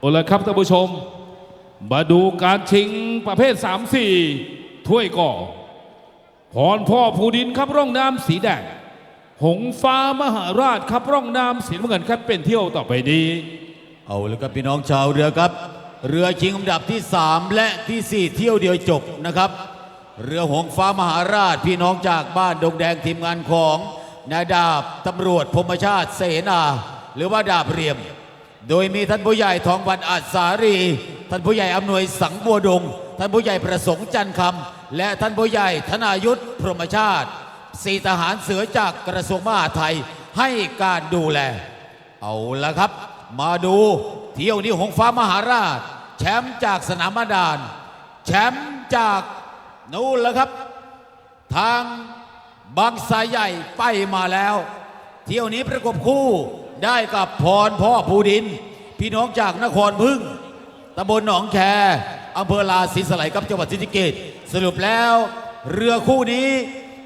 เอาละครับท่านผู้ชม มาดูการชิงประเภท 3-4 ถ้วยก่อพรพ่อภูดินครับร่องน้ำสีแดง หงฟ้ามหาราชครับร่องน้ำสีน้ำเงินครับเป็นเที่ยวต่อไปนี้ เอาลยครับพี่น้องชาวเรือครับ เรือชิงอันดับที่ 3 และทีสี่ 4 เที่ยวเดียวจบนะครับ เรือหงฟ้ามหาราชพี่น้องจากบ้านดงแดงทีมงานของนายดาบตำรวจพรหมชาติเสนา หรือว่าดาบเรียม โดยมีท่านผู้ใหญ่ทองวันอาจสารี ท่านผู้ใหญ่อำนวยสังบัวดง ท่านผู้ใหญ่ประสงค์จันทร์คำและท่านผู้ใหญ่ธนายุทธพรหมชาติสี่ทหารเสือจากกระทรวงมหาดไทยให้การดูแล เอาละครับ มาดูเที่ยวนี้หงฟ้ามหาราช แชมป์จากสนามดาลแชมป์จากนู่นล้วครับ ทางบางสายใหญ่ไปมาแล้ว เที่ยวนี้ประกบคู่ ได้กับพรพ่อภูดิน พี่น้องจากนครพึ่งตำบลหนองแคอำเภอลาศรีสไลกับจังหวัดศรีสะเกษสรุปแล้ว เรือคู่นี้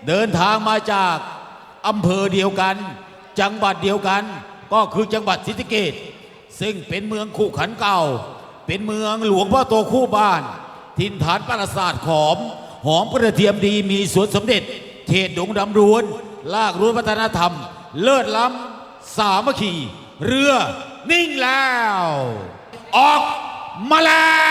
เดินทางมาจากอำเภอเดียวกัน จังหวัดเดียวกัน ก็คือจังหวัดศรีสะเกษซึ่งเป็นเมืองคู่ขันเก่า เป็นเมืองหลวงพ่อโตคู่บ้าน ทินฐานปราสาทขอม หอมกระเทียมดีมีสวนสมเด็จเขตดงดำรวนลากรุนวัฒนธรรม เลิศล้ำ สามัคคีเรือนิ่งแล้ว ออกมาแล้ว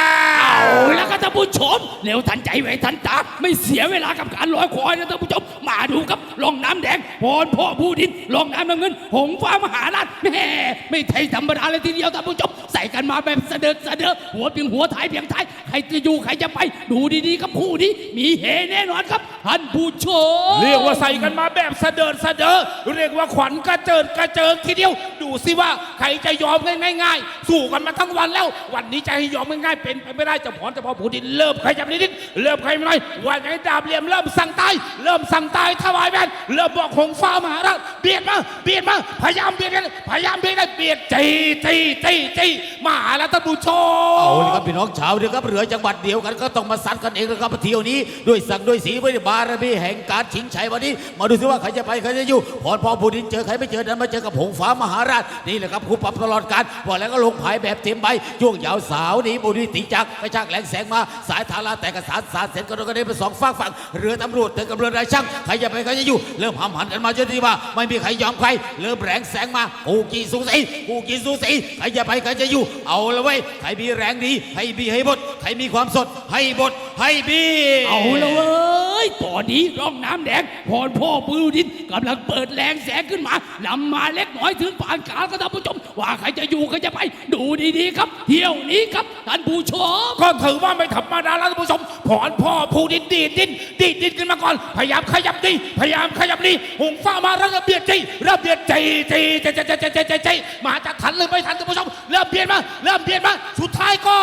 แล้วก็ท่านผู้ชมเร็วทันใจไว้ทันตา ไม่เสียเวลากับการรอคอยนะท่านผู้ชม มาดูครับลองน้ำแดงพรพ่อผู้ดินลองน้ำน้ำเงิน หงฟ้ามหาราชแม่ไม่ไทยธรรมดาเลยทีเดียวท่านผู้ชม ใส่กันมาแบบเสด็จเสด็จหัวเพียงหัวท้ายเพียงท้ายใครจะอยู่ใครจะไป ดูดีๆครับคู่นี้ มีเฮแน่นอนครับท่านผู้ชมเรียกว่าใส่กันมาแบบเสดิร์ดเสดอเรียกว่าขวัญกระเจิดกระเจิงทีเดียว ดูสิว่าใครจะยอมง่ายๆ สู้กันมาทั้งวันแล้ว วันนี้จะให้ยอมง่ายๆเป็นไปไม่ได้จะพรเจะพอผู้ดินเริ่มใครจับนิดเริ่มใครไม่ได้วันไหนดาบเหลี่ยมเริ่มสั่งตายเริ่มสั่งตายถวายแม่นเริ่มบอกหงฟ้ามหาราชเบียดมาเบียดมาพยายามเบียดกันพยายามเบียดกันเบียดจีจีจีจีมาแล้วท่านผู้ชมเอาเลยครับพี่น้องชาวเรือครับเรือจังหวัดเดียวกันก็ต้องมาซัดกันเองนะครับเที่ยวนี้ด้วยสักดิ์ด้วยสีด้วยบารมีแห่งการชิงชัยวันนี้ มาดูสิว่าใครจะไปใครจะอยู่พรพอผู้ดินเจอใครไม่เจอนั้นมาเจอกับหงฟ้ามหาราชนี่แหละครับคู่ปรับตลอดการบอกแล้วก็ลงผายแบบเต็มใบช่วงยาวสาวนี้บุรีติจักกระชากแหลงแสงมาสายธาราแต่กระสานสารเสร็จก็โดนกันได้เป็นสองฝั่งฝั่งเรือตำรวจถึงกับเรือนายช่างใครจะไปใครจะอยู่ เริ่มหำหันกันมาจนที่ว่า ไม่มีใครยอมใคร เริ่มแรงแสงมากูกี่สูสีกูกี่สูสีใครจะไปใครจะอยู่ เอาละเว้ยใครมีแรงดีให้บีให้บดใครมีความสดให้บดให้บีเอาละเว้ย ตอนนี้ร่องน้ำแดงพรพ่อปืนดินกำลังเปิดแรงแสงขึ้นมานำมาเล็กน้อยถึงปานกลางก็ท่านผู้ชม ว่าใครจะอยู่ใครจะไป ดูดีๆครับ เที่ยวนี้ครับท่านผู้ชม ก็ถือว่าไม่ธรรมดาแล้วท่านผู้ชมผอนพ่อผูดินดีดดินดีดดินขึ้นมาก่อน พยายามขยับดีพยายามขยับดีหงฟ้ามาระเบียดจีระเบียดจีจีจีจีจีจีจีจีมาจะทันหรือไม่ทันท่านผู้ชมเริ่มเบียดมาเริ่มเบียดมาสุดท้ายก็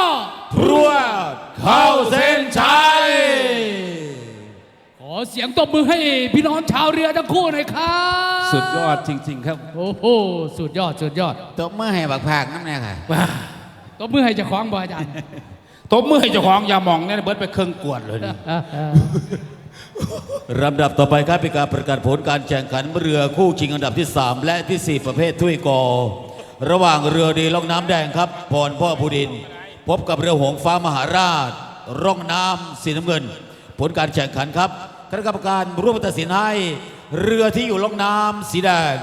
พรว เสียงตบมือให้พี่น้องชาวเรือทั้งคู่หน่อยครับสุดยอดจริง ๆ ครับ โอ้โหสุดยอดสุดยอดตบมือให้บักผากน้ำแน่ค่ะ ตบมือให้เจ้าของบ่อาจารย์ ตบมือให้เจ้าของอยามองเนี่ยเบิร์ดไปเครื่องกวดเลยนี่ลำดับต่อไปครับเป็นการประกาศผลการแข่งขันเรือคู่ชิงอันดับที่ 3 และทีสี่4 ประเภทถ้วยกอ ระหว่างเรือดีล่องน้ำแดงครับพรพ่อผู้ดิน พบกับเรือหงฟ้ามหาราช ร่องน้ำสีน้ำเงิน ผลการแข่งขันครับ คณะกรรมการร่วมตัดสินให้ เรือที่อยู่ล่องน้ำสีแดง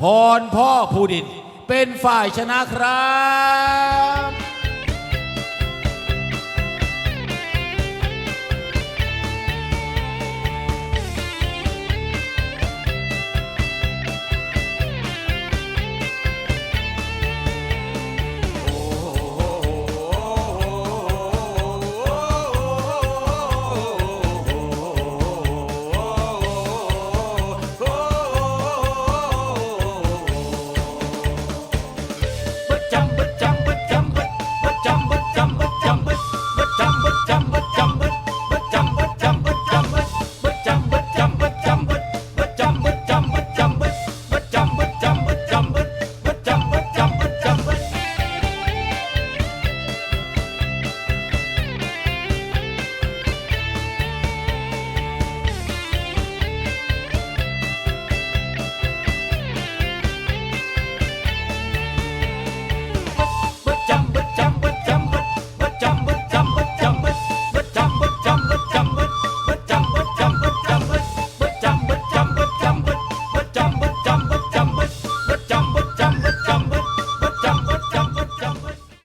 พรพ่อผู้ดิน เป็นฝ่ายชนะครับ